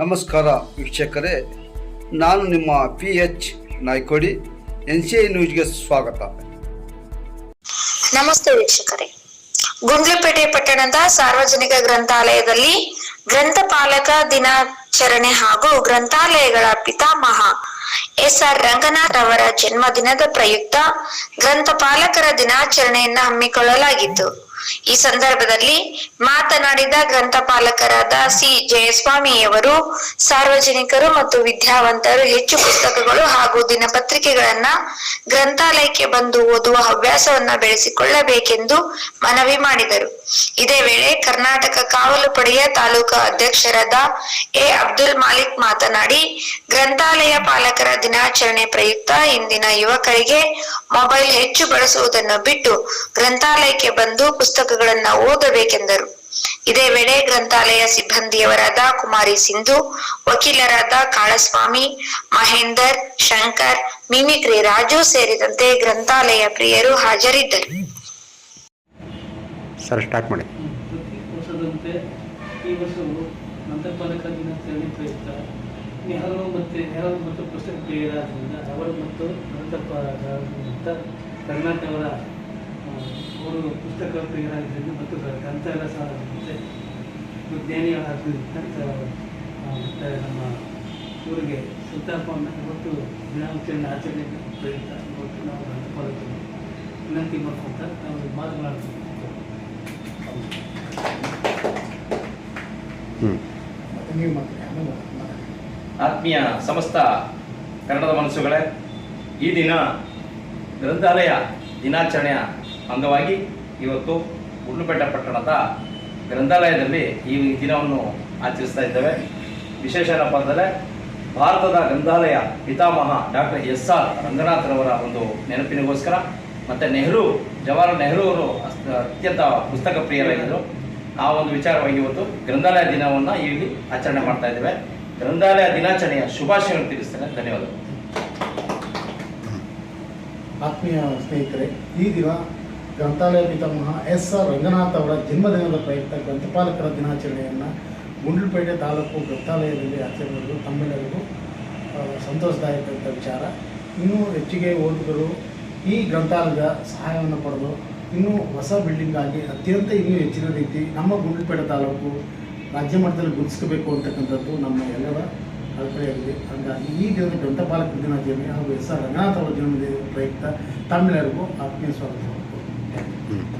ನಮಸ್ಕಾರ ವೀಕ್ಷಕರೇ, ನಾನು ನಿಮ್ಮ P H Naikodi, N C I ನ್ಯೂಸ್ಗೆ ಸ್ವಾಗತ. ನಮಸ್ತೆ ವೀಕ್ಷಕರೇ. ಗುಂಡ್ಲುಪೇಟೆ ಪಟ್ಟಣದ ಸಾರ್ವಜನಿಕ ಗ್ರಂಥಾಲಯದಲ್ಲಿ ಗ್ರಂಥಪಾಲಕ ದಿನಾಚರಣೆ ಹಾಗೂ ಗ್ರಂಥಾಲಯಗಳ ಪಿತಾಮಹ ಎಸ್ ಆರ್ ರಂಗನಾಥ್ ಅವರ ಜನ್ಮದಿನದ ಪ್ರಯುಕ್ತ ಗ್ರಂಥಪಾಲಕರ ದಿನಾಚರಣೆಯನ್ನ ಹಮ್ಮಿಕೊಳ್ಳಲಾಗಿತ್ತು. ಈ ಸಂದರ್ಭದಲ್ಲಿ ಮಾತನಾಡಿದ ಗ್ರಂಥಪಾಲಕರಾದ ಸಿ ಜಯಸ್ವಾಮಿಯವರು, ಸಾರ್ವಜನಿಕರು ಮತ್ತು ವಿದ್ಯಾವಂತರು ಹೆಚ್ಚು ಪುಸ್ತಕಗಳು ಹಾಗೂ ದಿನಪತ್ರಿಕೆಗಳನ್ನ ಗ್ರಂಥಾಲಯಕ್ಕೆ ಬಂದು ಓದುವ ಹವ್ಯಾಸವನ್ನ ಬೆಳೆಸಿಕೊಳ್ಳಬೇಕೆಂದು ಮನವಿ ಮಾಡಿದರು. ಇದೇ ವೇಳೆ ಕರ್ನಾಟಕ ಕಾವಲು ಪಡೆಯ ತಾಲೂಕು ಅಧ್ಯಕ್ಷರಾದ ಎ ಅಬ್ದುಲ್ ಮಾಲಿಕ್ ಮಾತನಾಡಿ, ಗ್ರಂಥಾಲಯ ಪಾಲಕರ ದಿನಾಚರಣೆ ಪ್ರಯುಕ್ತ ಇಂದಿನ ಯುವಕರಿಗೆ ಮೊಬೈಲ್ ಹೆಚ್ಚು ಬಳಸುವುದನ್ನು ಬಿಟ್ಟು ಗ್ರಂಥಾಲಯಕ್ಕೆ ಬಂದು ಪುಸ್ತಕಗಳನ್ನ ಓದಬೇಕೆಂದರು. ಇದೇ ವೇಳೆ ಗ್ರಂಥಾಲಯ ಸಿಬ್ಬಂದಿಯವರಾದ ಕುಮಾರಿ ಸಿಂಧು ವಕೀಲರಾದ ಕಾಳಸ್ವಾಮಿ ಮಹೇಂದರ್ ಶಂಕರ್ ಮಿಮಿಕ್ರಿ ರಾಜು ಸೇರಿದಂತೆ ಗ್ರಂಥಾಲಯ ಪ್ರಿಯರು ಹಾಜರಿದ್ದರು. ಸರ್ ಸ್ಟಾರ್ಟ್ ಮಾಡಿ. ಪ್ರತಿ ವರ್ಷದಂತೆ ಈ ವರ್ಷವೂ ಮಂತ್ರಪಾಲಕ ದಿನಾಚರಣೆ ಪ್ರಯುಕ್ತ. ನೆಹರು ಮತ್ತು ನೆಹರು ಮತ್ತು ಪುಸ್ತಕ ಪ್ರಿಯರಾದ್ದರಿಂದ ಅವರು ಮತ್ತು ಮಂತ್ರಪಾಲಕ ಅಂತ ಕರ್ನಾಟಕವರ ಆ, ಅವರು ಪುಸ್ತಕ ಪ್ರಿಯರಾಗಿದ್ದರಿಂದ ಮತ್ತು ಗ್ರಂಥಾಲಯ ಸಹ ಮತ್ತು ಮತ್ತು ನಮ್ಮ ಊರಿಗೆ ಸುತ್ತಾಪವನ್ನು ಇವತ್ತು ದಿನಾಚರಣೆ ಆಚರಣೆ ಪ್ರಯುಕ್ತ ಇವತ್ತು ನಾವು ಗ್ರಂಥಪಾಲಕರು ವಿನಂತಿ ಮಾಡ್ಕೊಂತ ನಾವು ಮಾತನಾಡ್ತೀವಿ ಆತ್ಮೀಯ ಸಮಸ್ತ ಕನ್ನಡದ ಮನಸ್ಸುಗಳೇ ಈ ದಿನ ಗ್ರಂಥಾಲಯ ದಿನಾಚರಣೆಯ ಅಂಗವಾಗಿ ಇವತ್ತು ಗುಡ್ಲುಪೇಟೆ ಪಟ್ಟಣದ ಗ್ರಂಥಾಲಯದಲ್ಲಿ ಈ ದಿನವನ್ನು ಆಚರಿಸ್ತಾ ಇದ್ದೇವೆ. ವಿಶೇಷ ಏನಪ್ಪ ಭಾರತದ ಗ್ರಂಥಾಲಯ ಪಿತಾಮಹ ಡಾಕ್ಟರ್ ಎಸ್ ಆರ್ ರಂಗನಾಥರವರ ಒಂದು ನೆನಪಿನಗೋಸ್ಕರ ಮತ್ತು ನೆಹರು, ಜವಾಹರ್ಲಾಲ್ ನೆಹರು ಅವರು ಅತ್ಯಂತ ಪುಸ್ತಕ ಪ್ರಿಯರಾಗಿದ್ದರು. ಆ ಒಂದು ವಿಚಾರವಾಗಿ ಇವತ್ತು ಗ್ರಂಥಾಲಯ ದಿನವನ್ನು ಇಲ್ಲಿ ಆಚರಣೆ ಮಾಡ್ತಾ ಇದ್ದೇವೆ. ಗ್ರಂಥಾಲಯ ದಿನಾಚರಣೆಯ ಶುಭಾಶಯಗಳನ್ನು ತಿಳಿಸ್ತೇನೆ. ಧನ್ಯವಾದಗಳು. ಆತ್ಮೀಯ ಸ್ನೇಹಿತರೆ, ಈ ದಿನ ಗ್ರಂಥಾಲಯ ಪಿತಾಮಹ ಎಸ್ ಆರ್ ರಂಗನಾಥ್ ಅವರ ಜನ್ಮದಿನದ ಪ್ರಯುಕ್ತ ಗ್ರಂಥಪಾಲಕರ ದಿನಾಚರಣೆಯನ್ನು ಗುಂಡ್ಲುಪೇಟೆ ತಾಲೂಕು ಗ್ರಂಥಾಲಯದಲ್ಲಿ ಆಚರಣೆಗಳು ತಮ್ಮೆಲ್ಲರಿಗೂ ಸಂತೋಷದಾಯಕ ವಿಚಾರ. ಇನ್ನೂ ಹೆಚ್ಚಿಗೆ ಓದುಗರು ಈ ಗ್ರಂಥಾಲಯದ ಸಹಾಯವನ್ನು ಪಡೆದು ಇನ್ನೂ ಹೊಸ ಬಿಲ್ಡಿಂಗ್ ಆಗಿ ಅತ್ಯಂತ ಇನ್ನೂ ಹೆಚ್ಚಿನ ರೀತಿ ನಮ್ಮ ಗುಂಡ್ಲುಪೇಟೆ ತಾಲೂಕು ರಾಜ್ಯ ಮಟ್ಟದಲ್ಲಿ ಗುರುತಿಸಬೇಕು ಅಂತಕ್ಕಂಥದ್ದು ನಮ್ಮ ಎಲ್ಲರ ಅಭಿಪ್ರಾಯವಿದೆ ಹಾಗಾಗಿ ಈ ದಿನದ ಗ್ರಂಥಪಾಲಕ ದಿನಾಚರಣೆ ಹಾಗೂ ಎಸ್ ಆರ್ ರಂಗನಾಥ್ ಅವರ ಜನ್ಮದಿನ ಪ್ರಯುಕ್ತ ತಮ್ಮೆಲ್ಲರಿಗೂ ಆತ್ಮೀಯ ಸ್ವಾಗತ. 嗯。